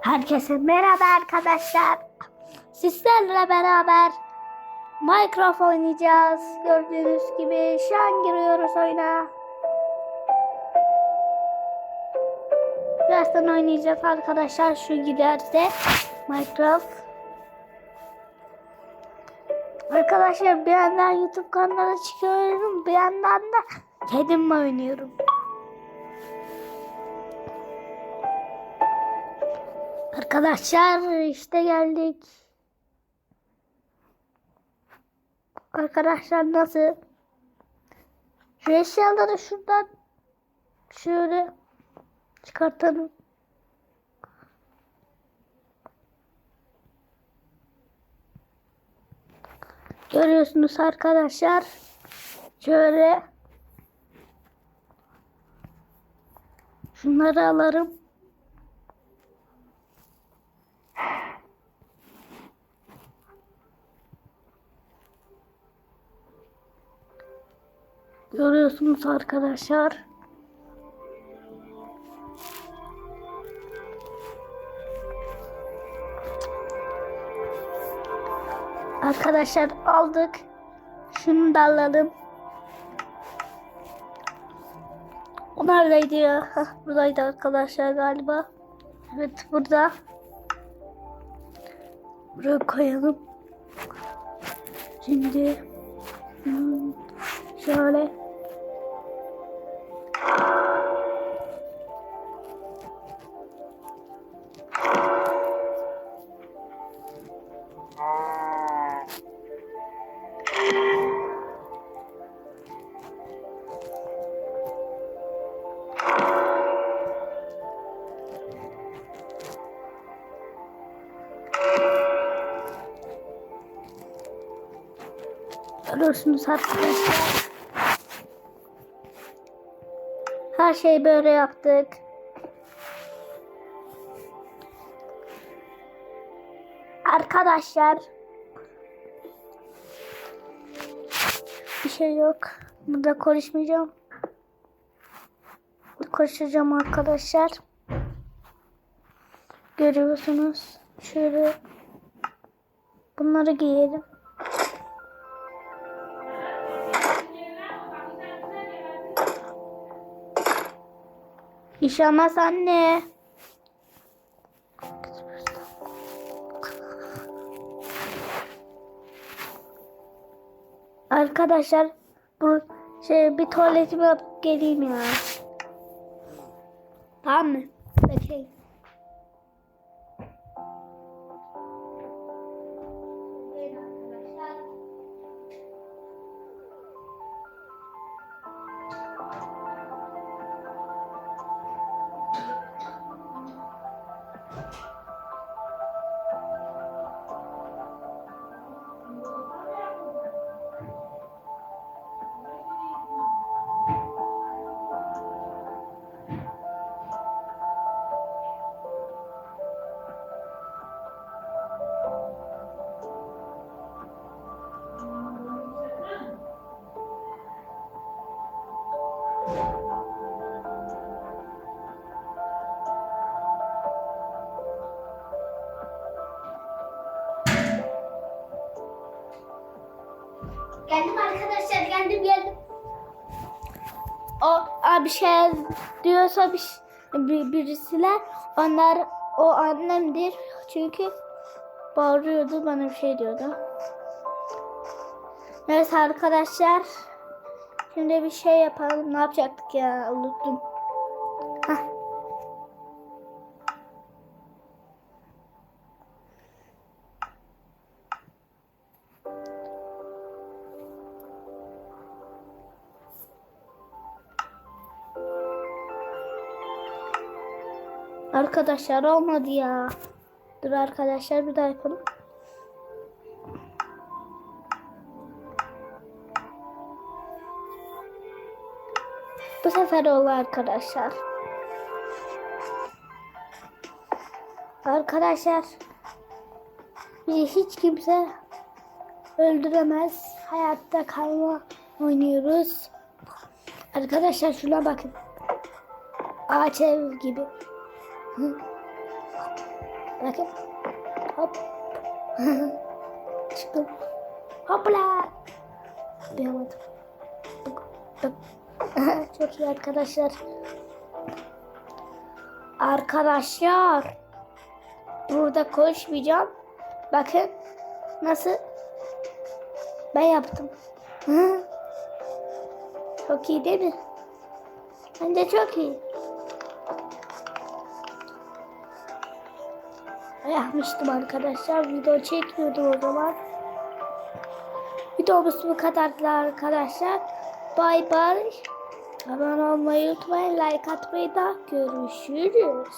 Herkese merhaba arkadaşlar. Sizlerle beraber Minecraft oynayacağız. Gördüğünüz gibi şu an giriyoruz oyuna. Birazdan oynayacağız arkadaşlar. Şu giderse Minecraft. Arkadaşlar bir yandan YouTube kanalı çıkıyorum. Bir yandan da kendimle oynuyorum. Arkadaşlar işte geldik. Arkadaşlar nasıl? Şu eşyaları şuradan şöyle çıkartalım. Görüyorsunuz arkadaşlar. Şöyle şunları alırım. Görüyorsunuz arkadaşlar. Arkadaşlar aldık. Şunu da alalım. O neredeydi ya? Hah, buradaydı arkadaşlar galiba. Evet burada. Buraya koyalım. Şimdi şöyle. Görüyorsunuz arkadaşlar. Her şeyi böyle yaptık. Arkadaşlar. Bir şey yok. Burada konuşmayacağım. Konuşacağım arkadaşlar. Görüyorsunuz. Şöyle bunları giyelim. İşemez anne. Arkadaşlar bu şey bir tuvaletimi yapıp geleyim ya. Tamam mı? Bekleyin. Geldim arkadaşlar geldim geldim. O abi şey diyorsa bir, bir birisiler onlar o annemdir çünkü bağırıyordu bana bir şey diyordu. Neyse arkadaşlar şimdi bir şey yapalım ne yapacaktık ya unuttum. Arkadaşlar olmadı ya. Dur arkadaşlar bir daha yapalım. Bu sefer oldu arkadaşlar. Arkadaşlar bizi hiç kimse öldüremez. Hayatta kalma oynuyoruz. Arkadaşlar şuna bakın. Ağaç ev gibi. Bakın. Hop. Çıktım. Hopla. Yapamadım. Çok iyi arkadaşlar. Arkadaşlar. Burada koşmayacağım. Bakın. Nasıl? Ben yaptım. Çok iyi değil mi? Bence çok iyi. Yapmıştım arkadaşlar. Video çekmiyordum o zaman. Videomuz bu kadardı arkadaşlar. Bay bay. Abone olmayı unutmayın. Like atmayı da görüşürüz.